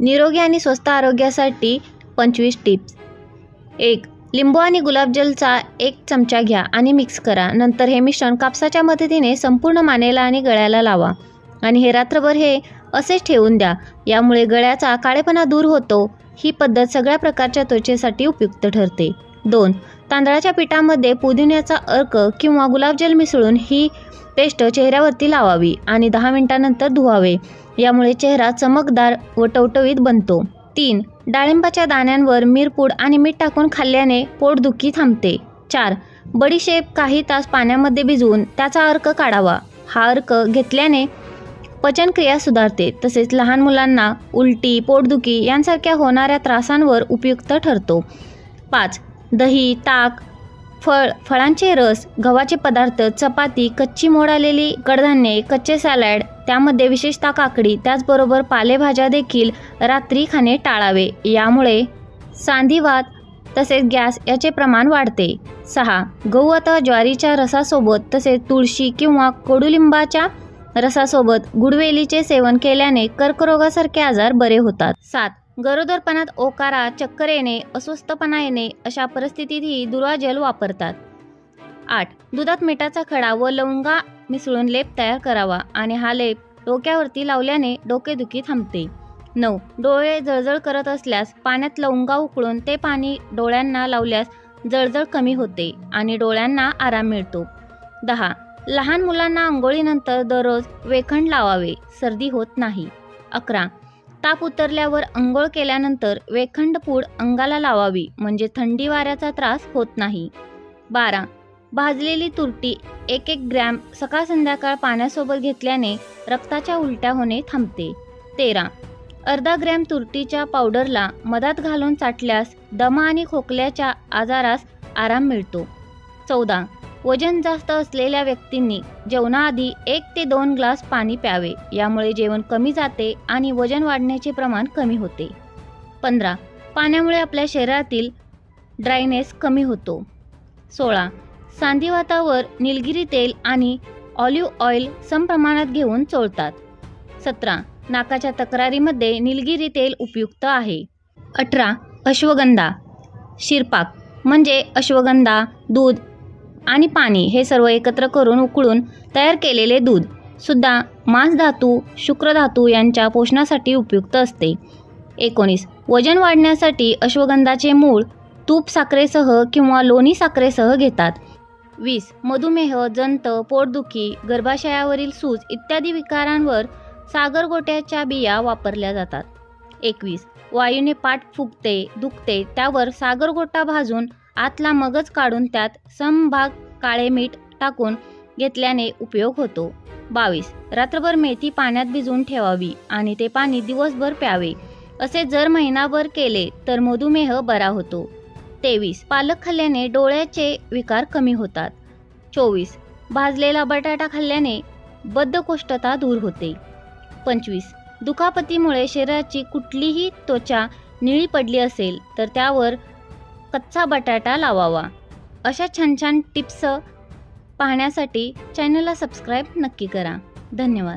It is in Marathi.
निरोगी आणि स्वस्त आरोग्यासाठी पंचवीस टिप्स. एक लिंबू आणि गुलाबजलचा एक चमचा घ्या आणि मिक्स करा. नंतर हे मिश्रण कापसाच्या मदतीने संपूर्ण मानेला आणि गळ्याला लावा. आणि हे रात्रभर हे असेच ठेवून द्या. यामुळे गळ्याचा काळेपणा दूर होतो. ही पद्धत सगळ्या प्रकारच्या त्वचेसाठी उपयुक्त ठरते. दोन. तांदळाच्या पिठामध्ये पुदिन्याचा अर्क किंवा गुलाबजल मिसळून ही पेस्ट चेहऱ्यावरती लावावी आणि दहा मिनिटानंतर धुवावे. यामुळे चेहरा चमकदार व टवटवीत बनतो. तीन. डाळिंबाच्या दाण्यांवर मिरपूड आणि मीठ टाकून खाल्ल्याने पोटदुखी थांबते. चार. बडीशेप काही तास पाण्यामध्ये भिजवून त्याचा अर्क काढावा. हा अर्क घेतल्याने पचनक्रिया सुधारते. तसेच लहान मुलांना उलटी पोटदुखी यांसारख्या होणाऱ्या त्रासांवर उपयुक्त ठरतो. पाच. दही ताक फळ फळांचे रस गव्हाचे पदार्थ चपाती कच्ची मोडालेली कडधान्ये कच्चे सॅलॅड त्यामध्ये विशेषतः काकडी त्याचबरोबर पालेभाज्या देखील रात्री खाणे टाळावे. यामुळे सांधिवात तसेच गॅस याचे प्रमाण वाढते. सहा. गहू अथवा ज्वारीच्या रसासोबत तसेच तुळशी किंवा कडुलिंबाच्या रसासोबत गुडवेलीचे सेवन केल्याने कर्करोगासारखे आजार बरे होतात. सात. गरोदरपणात ओकारा चक्कर येणे अस्वस्थपणा येणे अशा परिस्थितीतही दुर्वा जल वापरतात. आठ दुधात मिठाचा खडा व लवंगा मिसळून लेप तयार करावा आणि हा लेप डोक्यावरती लावल्याने डोकेदुखी थांबते. नऊ डोळे जळजळ करत असल्यास पाण्यात लवंगा उकळून ते पाणी डोळ्यांना लावल्यास जळजळ कमी होते आणि डोळ्यांना आराम मिळतो. दहा लहान मुलांना आंघोळीनंतर दररोज वेखंड लावावे सर्दी होत नाही. अकरा ताप उतरल्यावर अंघोळ केल्यानंतर वेखंड पूड अंगाला लावावी म्हणजे थंडी वाऱ्याचा त्रास होत नाही. बारा. भाजलेली तुरटी एक एक ग्रॅम सकाळ संध्याकाळ पाण्यासोबत घेतल्याने रक्ताच्या उलट्या होणे थांबते. तेरा. अर्धा ग्रॅम तुरटीच्या पावडरला मधात घालून चाटल्यास दमा आणि खोकल्याच्या आजारास आराम मिळतो. चौदा. वजन जास्त असलेल्या व्यक्तींनी जेवणाआधी एक ते दोन ग्लास पाणी प्यावे. यामुळे जेवण कमी जाते आणि वजन वाढण्याचे प्रमाण कमी होते. पंधरा. पाण्यामुळे आपल्या शरीरातील ड्रायनेस कमी होतो. सोळा. सांधिवातावर निलगिरी तेल आणि ऑलिव्ह ऑइल समप्रमाणात घेऊन चोळतात. सतरा. नाकाच्या तक्रारीमध्ये निलगिरी तेल उपयुक्त आहे. अठरा. अश्वगंधा. शिरपाक. म्हणजे अश्वगंधा दूध आणि पाणी हे सर्व एकत्र करून उकळून तयार केलेले दूध सुद्धा मांसधातू शुक्रधातू यांच्या पोषणासाठी उपयुक्त असते. एकोणीस. वजन वाढण्यासाठी अश्वगंधाचे मूळ तूप साखरेसह किंवा लोणी साखरेसह घेतात. वीस. मधुमेह जंत पोटदुखी गर्भाशयावरील सूज इत्यादी विकारांवर सागरगोट्याच्या बिया वापरल्या जातात. एकवीस. वायूने पाठ फुगते दुखते त्यावर सागरगोटा भाजून आतला मगज काढून त्यात समभाग काळे मीठ टाकून घेतल्याने उपयोग होतो. बावीस. रात्रभर मेथी पाण्यात भिजवून ठेवावी आणि ते पाणी दिवसभर प्यावे. असे जर महिनाभर केले तर मधुमेह बरा होतो. तेवीस. पालक खाल्ल्याने डोळ्याचे विकार कमी होतात. चोवीस. भाजलेला बटाटा खाल्ल्याने बद्धकोष्ठता दूर होते. पंचवीस. दुखापतीमुळे शरीराची कुठलीही त्वचा निळी पडली असेल तर त्यावर कच्चा बटाटा लावावा. अशा छान छान टिप्स पाहण्यासाठी चॅनलला सबस्क्राईब नक्की करा. धन्यवाद.